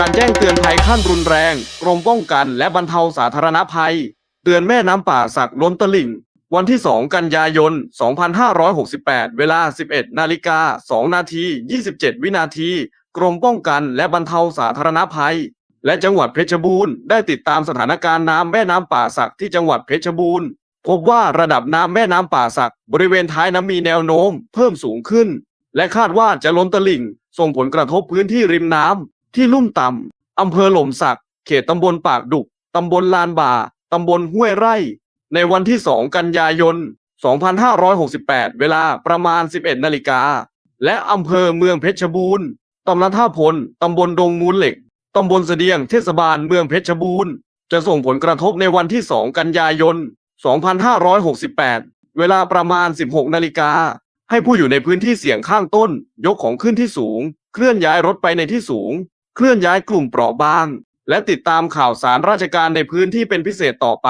การแจ้งเตือนภัยขั้นรุนแรง กรมป้องกันและบรรเทาสาธารณภัย เตือนแม่น้ำป่าสักล้นตลิ่ง วันที่ 2 กันยายน 2568 เวลา 11 นาฬิกา 2 นาที 27 วินาที กรมป้องกันและบรรเทาสาธารณภัย และจังหวัดเพชรบูรณ์ได้ติดตามสถานการณ์น้ำแม่น้ำป่าสักที่จังหวัดเพชรบูรณ์พบว่าระดับน้ำแม่น้ำป่าสักบริเวณท้ายน้ำมีแนวโน้ม เพิ่มสูงขึ้น และคาดว่าจะล้นตลิ่ง ส่งผลกระทบพื้นที่ริมน้ำ ที่ลุ่มต่ำอำเภอหล่มสัก เขตตำบลปากดุก ตำบลลานบ่า ตำบลห้วยไร่ ในวันที่ 2 กันยายน 2568 เวลาประมาณ 11 นาฬิกา และอำเภอเมืองเพชรบูรณ์ตำบลท่าพล ตำบลดงมูลเหล็ก ตำบลเสดียง เทศบาลเมืองเพชรบูรณ์ จะส่งผลกระทบในวันที่ 2 กันยายน 2568 เวลาประมาณ 16 นาฬิกา ให้ผู้อยู่ในพื้นที่เสี่ยงข้างต้น ยกของขึ้นที่สูง เคลื่อนย้ายรถไปในที่สูง เคลื่อนย้ายกลุ่มเปราะบาง และติดตามข่าวสารราชการในพื้นที่เป็นพิเศษต่อไป